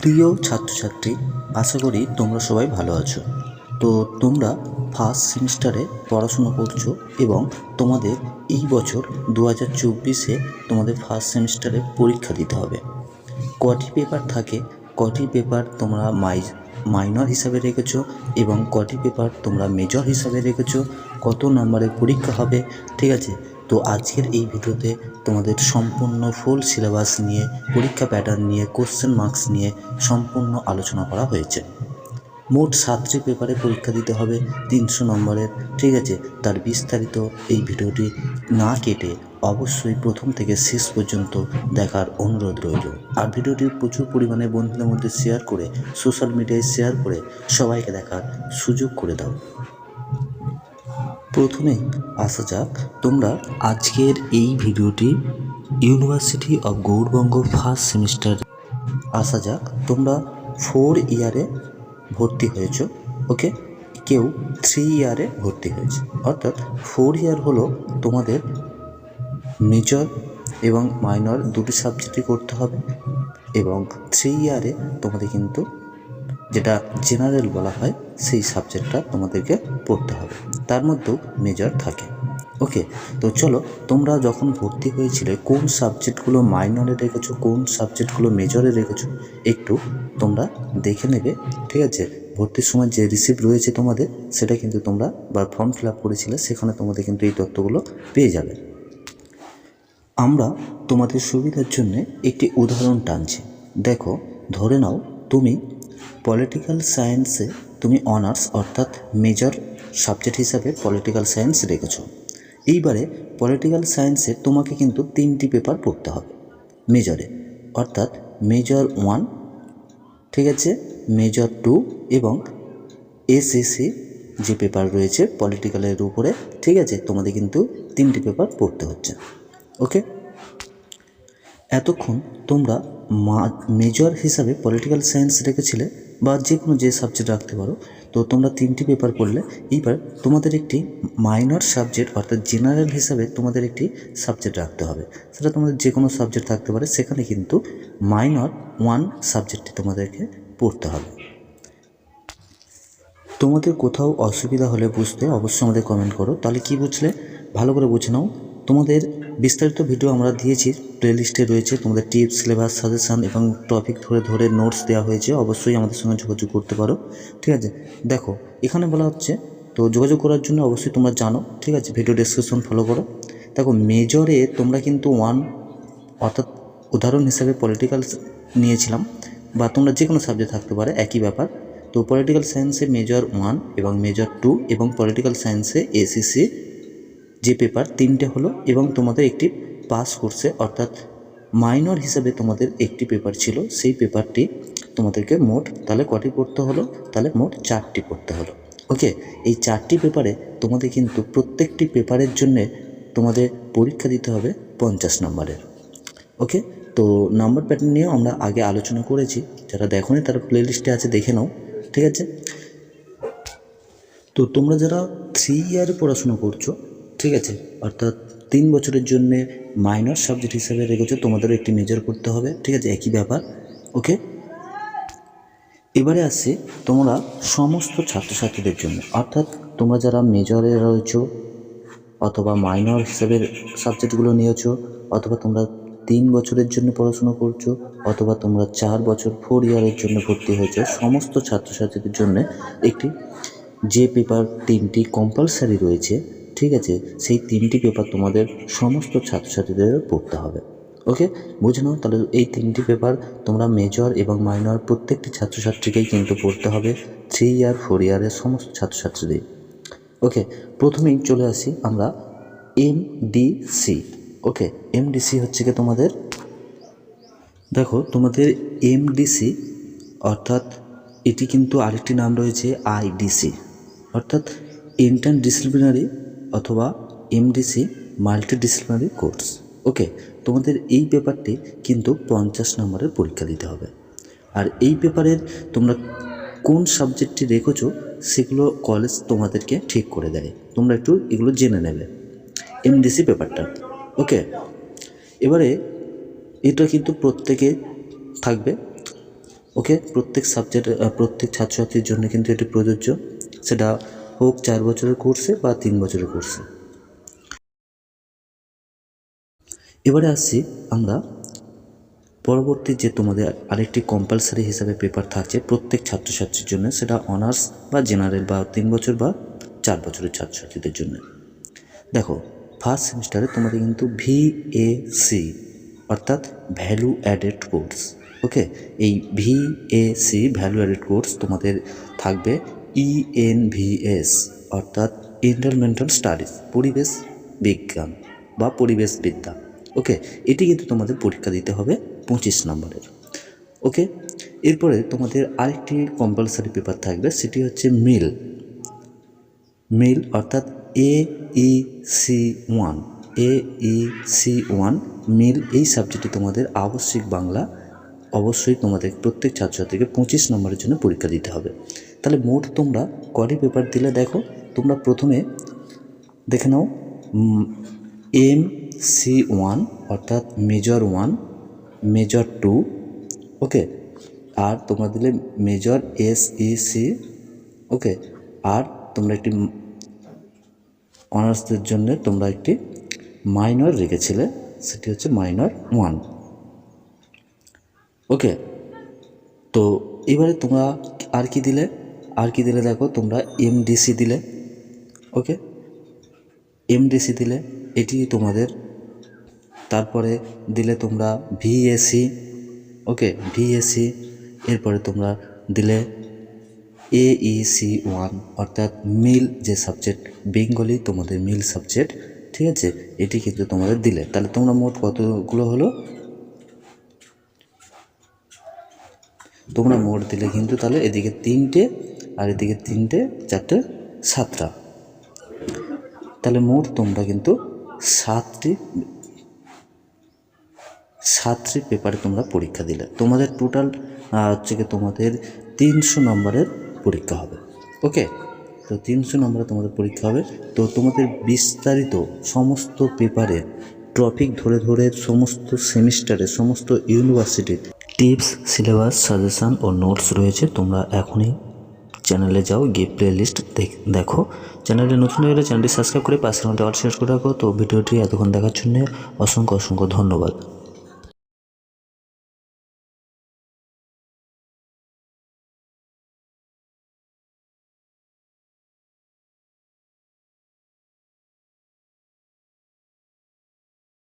প্রিয় ছাত্রছাত্রী, আশা করি তোমরা সবাই ভালো আছো। তো তোমরা ফার্স্ট সেমিস্টারে পড়াশুনো করছ এবং তোমাদের এই বছর দু হাজার চব্বিশে তোমাদের ফার্স্ট সেমিস্টারে পরীক্ষা দিতে হবে। কটি পেপার থাকে? কটি পেপার তোমরা মাই মাইনর হিসাবে রেখেছো এবং কটি পেপার তোমরা মেজর হিসাবে রেখেছো? কত নম্বরের পরীক্ষা হবে? ঠিক আছে? তো আজকের এই ভিডিওতে তোমাদের সম্পূর্ণ ফুল সিলেবাস নিয়ে, পরীক্ষা প্যাটার্ন নিয়ে কোশ্চেন মার্কস নিয়ে সম্পূর্ণ আলোচনা করা হয়েছে। মোট সাতটি পেপারে পরীক্ষা দিতে হবে, তিনশো নম্বরের। ঠিক আছে, তার বিস্তারিত এই ভিডিওটি না কেটে অবশ্যই প্রথম থেকে শেষ পর্যন্ত দেখার অনুরোধ রইল। আর ভিডিওটি প্রচুর পরিমাণে বন্ধুদের মধ্যে শেয়ার করে সোশ্যাল মিডিয়ায় শেয়ার করে সবাইকে দেখার সুযোগ করে দাও। প্রথমেই আসা যাক, তোমরা আজকের এই ভিডিওটি university of Gour Banga first semester আসা যাক, তোমরা ফোর ইয়ারে ভর্তি হয়েছ ওকে কেউ থ্রি ইয়ারে ভর্তি হয়েছে। অর্থাৎ ফোর ইয়ার হলো তোমাদের মেজর এবং মাইনর দুটি সাবজেক্টই করতে হবে এবং থ্রি ইয়ারে তোমাদের কিন্তু যেটা জেনারেল বলা হয়, সেই সাবজেক্টটা তোমাদেরকে পড়তে হবে। তার মধ্যেও মেজর থাকে। ওকে তো চলো তোমরা যখন ভর্তি হয়েছিলে, কোন সাবজেক্টগুলো মাইনরে রেখেছো, কোন সাবজেক্টগুলো মেজরে রেখেছো, একটু তোমরা দেখে নেবে, ঠিক আছে? ভর্তির সময় যে রিসিপ্ট রয়েছে তোমাদের, সেটা কিন্তু তোমরা বা ফর্ম ফিল আপ করেছিলে, সেখানে তোমাদের কিন্তু এই তথ্যগুলো পেয়ে যাবে। আমরা তোমাদের সুবিধার জন্য একটি উদাহরণ টানছি। দেখো, ধরে নাও তুমি পলিটিক্যাল সায়েন্সে তুমি অনার্স অর্থাৎ মেজর সাবজেক্ট হিসাবে পলিটিক্যাল সায়েন্স রেখেছো। এইবারে পলিটিক্যাল সায়েন্সে তোমাকে কিন্তু তিনটি পেপার পড়তে হবে। মেজরে অর্থাৎ মেজর ওয়ান ঠিক আছে? মেজর টু এবং এসএসসি যে পেপার রয়েছে পলিটিক্যালের উপরে, ঠিক আছে? তোমাদের কিন্তু তিনটি পেপার পড়তে হচ্ছে। ওকে এতক্ষণ তোমরা মেজর হিসাবে পলিটিক্যাল সায়েন্স রেখেছিলে বা যে কোনো যে সাবজেক্ট রাখতে পারো তো তোমরা তিনটি পেপার পড়লে, এইবার তোমাদের একটি মাইনর সাবজেক্ট অর্থাৎ জেনারেল হিসাবে তোমাদের একটি সাবজেক্ট রাখতে হবে। সেটা তোমাদের যে কোনো সাবজেক্ট থাকতে পারে, সেখানে কিন্তু মাইনর ওয়ান সাবজেক্টটি তোমাদেরকে পড়তে হবে। তোমাদের কোথাও অসুবিধা হলে বুঝতে অবশ্যই আমাদের কমেন্ট করো, তাহলে কি বুঝলে? ভালো করে বুঝে নাও। তোমাদের বিস্তারিত ভিডিও আমরা দিয়েছি প্লেলিস্টে রয়েছে। তোমাদের টিপস সিলেবাস সাজেশান এবং টপিক ধরে ধরে নোটস দেওয়া হয়েছে, অবশ্যই আমাদের সঙ্গে যোগাযোগ করতে পারো। ঠিক আছে? দেখো, এখানে বলা হচ্ছে, তো যোগাযোগ করার জন্য অবশ্যই তোমরা জানো, ঠিক আছে? ভিডিও ডেসক্রিপশন ফলো করো। দেখো মেজরে তোমরা কিন্তু ওয়ান অর্থাৎ উদাহরণ হিসাবে পলিটিক্যাল নিয়েছিলাম, বা তোমরা যে কোনো সাবজেক্ট থাকতে পারে, একই ব্যাপার। তো পলিটিক্যাল সায়েন্সে মেজর ওয়ান এবং মেজর টু এবং পলিটিক্যাল সায়েন্সে এসিসি যে পেপার তিনটে হলো এবং তোমাদের একটি পাস কোর্সে অর্থাৎ মাইনর হিসাবে তোমাদের একটি পেপার ছিল, সেই পেপারটি তোমাদেরকে মোট তাহলে কটি পড়তে হলো? তাহলে মোট চারটি পড়তে হলো। ওকে এই চারটি পেপারে তোমাদের কিন্তু প্রত্যেকটি পেপারের জন্যে তোমাদের পরীক্ষা দিতে হবে পঞ্চাশ নম্বরের। ওকে তো নাম্বার প্যাটার্ন নিয়েও আমরা আগে আলোচনা করেছি। যারা দেখোনি, তারা প্লেলিস্টে আছে, দেখে নাও। ঠিক আছে? তো তোমরা যারা থ্রি ইয়ারে পড়াশুনো করছ ঠিক আছে। অর্থাৎ তিন বছরের জন্যে মাইনর সাবজেক্ট হিসেবে রেখেছো, তোমাদেরও একটি মেজর করতে হবে। ঠিক আছে, একই ব্যাপার। ওকে এবারে আসছে তোমরা সমস্ত ছাত্রছাত্রীদের জন্য। অর্থাৎ তোমরা যারা মেজরে রয়েছো অথবা মাইনর হিসেবে সাবজেক্টগুলো নিয়েছো, অথবা তোমরা তিন বছরের জন্য পড়াশুনো করছ, অথবা তোমরা চার বছর ফোর ইয়ারের জন্য ভর্তি হয়েছো, সমস্ত ছাত্রছাত্রীদের জন্য একটি যে পেপার তিনটি কম্পালসারি রয়েছে ঠিক আছে, সেই তিনটি পেপার তোমাদের সমস্ত ছাত্রছাত্রীদের পড়তে হবে। ওকে বুঝে নাও, তাহলে এই তিনটি পেপার তোমরা মেজর এবং মাইনর প্রত্যেকটি ছাত্রছাত্রীকেই কিন্তু পড়তে হবে থ্রি ইয়ার ফোর ইয়ারের সমস্ত ছাত্রছাত্রীদের। ওকে প্রথমেই চলে আসি আমরা M D C okay M D C হচ্ছে কি তোমাদের? দেখো, তোমাদের এমডিসি অর্থাৎ এটি কিন্তু আরেকটি নাম রয়েছে আইডিসি অর্থাৎ ইন্টার ডিসিপ্লিনারি অথবা MDC multidisciplinary course okay তোমাদের এই পেপারটি কিন্তু পঞ্চাশ নম্বরের পরীক্ষা দিতে হবে। আর এই পেপারের তোমরা কোন সাবজেক্টটি রেখেছো, সেগুলো কলেজ তোমাদেরকে ঠিক করে দেয়। তোমরা একটু এগুলো জেনে নেবে। এমডিসি পেপারটা। ওকে এবারে এটা কিন্তু প্রত্যেকে থাকবে। ওকে প্রত্যেক সাবজেক্ট প্রত্যেক ছাত্রছাত্রীর জন্য কিন্তু এটি প্রযোজ্য। সেটা হোক চার বছরের কোর্সে বা তিন বছরের কোর্সে এবারে আসছি আমরা পরবর্তী যে তোমাদের আরেকটি কম্পালসারি হিসাবে পেপার থাকছে প্রত্যেক ছাত্রছাত্রীর জন্য, সেটা অনার্স বা জেনারেল বা তিন বছর বা চার বছরের ছাত্রছাত্রীদের জন্য। দেখো ফার্স্ট সেমিস্টারে তোমাদের কিন্তু ভিএসি অর্থাৎ ভ্যালু অ্যাডেড কোর্স ওকে এই ভিএসি ভ্যালু অ্যাডেড কোর্স তোমাদের থাকবে ইএনভিএস অর্থাৎ এনভায়রনমেন্টাল স্টাডিজ পরিবেশ বিজ্ঞান বা পরিবেশ বিদ্যা। ওকে এটি কিন্তু তোমাদের পরীক্ষা দিতে হবে পঁচিশ নম্বরের। ওকে এরপরে তোমাদের আরেকটি কম্পালসারি পেপার থাকবে, সেটি হচ্ছে মিল। মিল অর্থাৎ A E C one A E C one MIL এই সাবজেক্টটি তোমাদের আবশ্যিক বাংলা অবশ্যই তোমাদের প্রত্যেক ছাত্রছাত্রীকে পঁচিশ নম্বরের জন্য পরীক্ষা দিতে হবে। তাহলে মোট তোমরা কটি পেপার দিলে দেখো, তোমরা প্রথমে দেখে নাও এম সি ওয়ান অর্থাৎ major one major two okay আর তোমরা দিলে major S E C okay আর তোমরা একটি অনার্সদের জন্য তোমরা একটি মাইনর রেখেছিলে, সেটি হচ্ছে মাইনর ওয়ান ওকে তো এবারে তোমরা আর কি দিলে? আর কি দিলে দেখো? তোমরা এমডিসি দিলে ওকে এমডিসি দিলে এটি তোমাদের, তারপরে দিলে তোমরা ভিএসি ওকে ভিএসি এরপরে তোমরা দিলে এইসি ওয়ান অর্থাৎ মিল যে সাবজেক্ট বেঙ্গলি তোমাদের মিল সাবজেক্ট ঠিক আছে? এটি কিন্তু তোমাদের দিলে। তাহলে তোমরা মোট কতগুলো হলো? তোমরা মোট দিলে কিন্তু তাহলে এদিকে তিনটে আর এদিকে তিনটে, চারটে, সাতটা। তাহলে মোট তোমরা কিন্তু সাতটি সাতটি পেপারে তোমরা পরীক্ষা দিলে। তোমাদের টোটাল হচ্ছে কি তোমাদের তিনশো নম্বরের পরীক্ষা হবে। ওকে? তো তিনশো নম্বরে তোমাদের পরীক্ষা হবে। তো তোমাদের বিস্তারিত সমস্ত পেপারে টপিক ধরে ধরে সমস্ত সেমিস্টারে সমস্ত ইউনিভার্সিটির টিপস সিলেবাস সাজেশান ও নোটস রয়েছে। তোমরা এখনই চ্যানেলে যাও, গিয়ে প্লে লিস্ট দেখো। চ্যানেলে নতুন গেলে চ্যানেলটি সাবস্ক্রাইব করে পাশের মধ্যে অল শেয়ার করে রাখো। তো ভিডিওটি এতক্ষণ দেখার জন্য অসংখ্য অসংখ্য ধন্যবাদ।